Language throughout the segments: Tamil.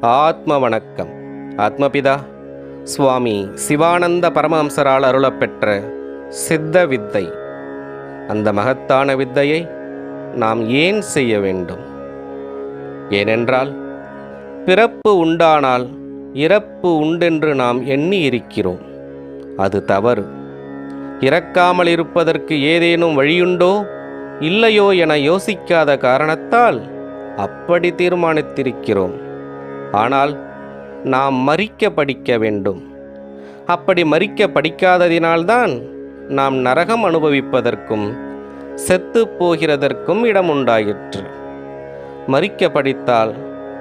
ஆத்ம வணக்கம் ஆத்மபிதா சுவாமி சிவானந்த பரமஹம்சரால் அருளப்பெற்ற சித்த வித்தை. அந்த மகத்தான வித்தையை நாம் ஏன் செய்ய வேண்டும்? ஏனென்றால் பிறப்பு உண்டானால் இறப்பு உண்டென்று நாம் எண்ணி இருக்கிறோம் அது தவறு. இறக்காமல் இருப்பதற்கு ஏதேனும் வழியுண்டோ இல்லையோ என யோசிக்காத காரணத்தால் அப்படி தீர்மானித்திருக்கிறோம். ஆனால் நாம் மறிக்க படிக்க வேண்டும். அப்படி மறிக்க படிக்காததினால்தான் நாம் நரகம் அனுபவிப்பதற்கும் செத்து போகிறதற்கும் இடம் உண்டாயிற்று மறிக்க படித்தால்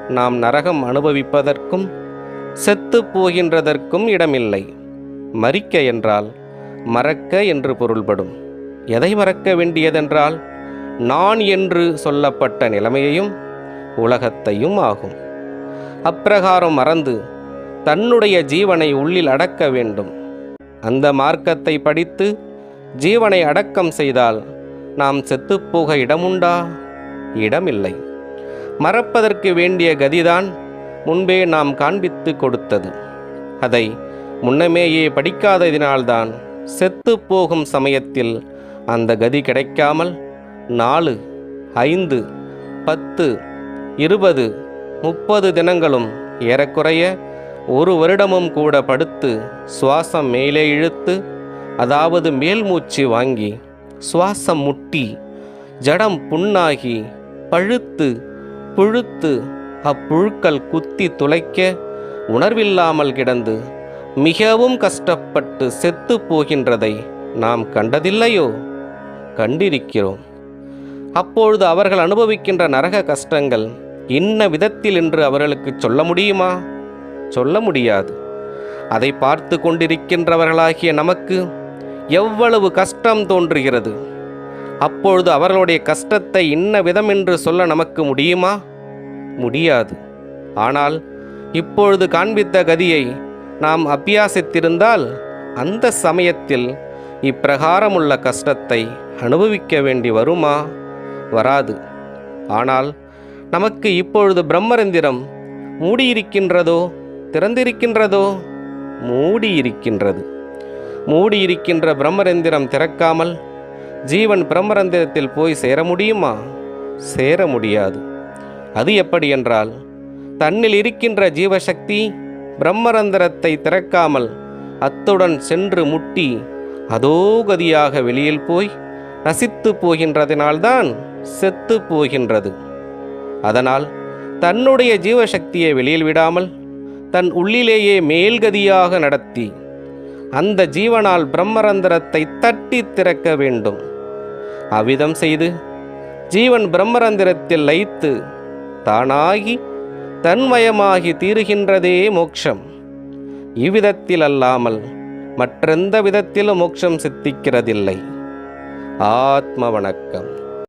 நாம் நரகம் அனுபவிப்பதற்கும் செத்து போகின்றதற்கும் இடமில்லை. மறிக்க என்றால் மறக்க என்று பொருள்படும். எதை மறக்க வேண்டியதென்றால் நான் என்று சொல்லப்பட்ட நிலைமையையும் உலகத்தையும் ஆகும். அப்பிரகாரம் மறந்து தன்னுடைய ஜீவனை உள்ளில் அடக்க வேண்டும். அந்த மார்க்கத்தை படித்து ஜீவனை அடக்கம் செய்தால் நாம் செத்துப்போக இடமுண்டா? இடமில்லை. மறப்பதற்கு வேண்டிய கதிதான் முன்பே நாம் காண்பித்து கொடுத்தது. அதை முன்னமேயே படிக்காததினால்தான் செத்து போகும் சமயத்தில் அந்த கதி கிடைக்காமல் நாலு ஐந்து பத்து இருபது முப்பது தினங்களும் ஏறக்குறைய ஒரு வருடமும் கூட படுத்து சுவாசம் மேலே இழுத்து அதாவது மேல் மூச்சு வாங்கி சுவாசம் முட்டி ஜடம் புண்ணாகி பழுத்து புழுத்து அப்புழுக்கள் குத்தி துளைக்க உணர்வில்லாமல் கிடந்து மிகவும் கஷ்டப்பட்டு செத்து போகின்றதை நாம் கண்டதில்லையோ? கண்டிருக்கிறோம். அப்பொழுது அவர்கள் அனுபவிக்கின்ற நரக கஷ்டங்கள் இன்ன விதத்தில் என்று அவர்களுக்கு சொல்ல முடியுமா? சொல்ல முடியாது. அதை பார்த்து கொண்டிருக்கின்றவர்களாகிய நமக்கு எவ்வளவு கஷ்டம் தோன்றுகிறது? அப்பொழுது அவர்களுடைய கஷ்டத்தை இன்ன விதம் என்று சொல்ல நமக்கு முடியுமா? முடியாது. ஆனால் இப்பொழுது காண்பித்த கதியை நாம் அபியாசித்திருந்தால் அந்த சமயத்தில் இப்பிரகாரமுள்ள கஷ்டத்தை அனுபவிக்க வேண்டி வருமா? வராது. ஆனால் நமக்கு இப்பொழுது பிரம்மரந்திரம் மூடியிருக்கின்றதோ? திறந்திருக்கின்றதோ? மூடியிருக்கின்றது. மூடியிருக்கின்ற பிரம்மரந்திரம் திறக்காமல் ஜீவன் பிரம்மரந்திரத்தில் போய் சேர முடியுமா? சேர முடியாது. அது எப்படி என்றால் தன்னில் இருக்கின்ற ஜீவசக்தி பிரம்மரந்திரத்தை திறக்காமல் அத்துடன் சென்று முட்டி அதோகதியாக வெளியில் போய் நசித்து போகின்றதினால்தான் செத்து போகின்றது. அதனால் தன்னுடைய ஜீவசக்தியை வெளியில் விடாமல் தன் உள்ளிலேயே மேல்கதியாக நடத்தி அந்த ஜீவனால் பிரம்மரந்திரத்தை தட்டி திறக்க வேண்டும். அவ்விதம் செய்து ஜீவன் பிரம்மரந்திரத்தில் லைத்து தானாகி தன்மயமாகி தீருகின்றதே மோட்சம் இவ்விதத்தில் அல்லாமல் மற்றெந்த விதத்திலும் மோட்சம் சித்திக்கிறதில்லை. ஆத்ம வணக்கம்.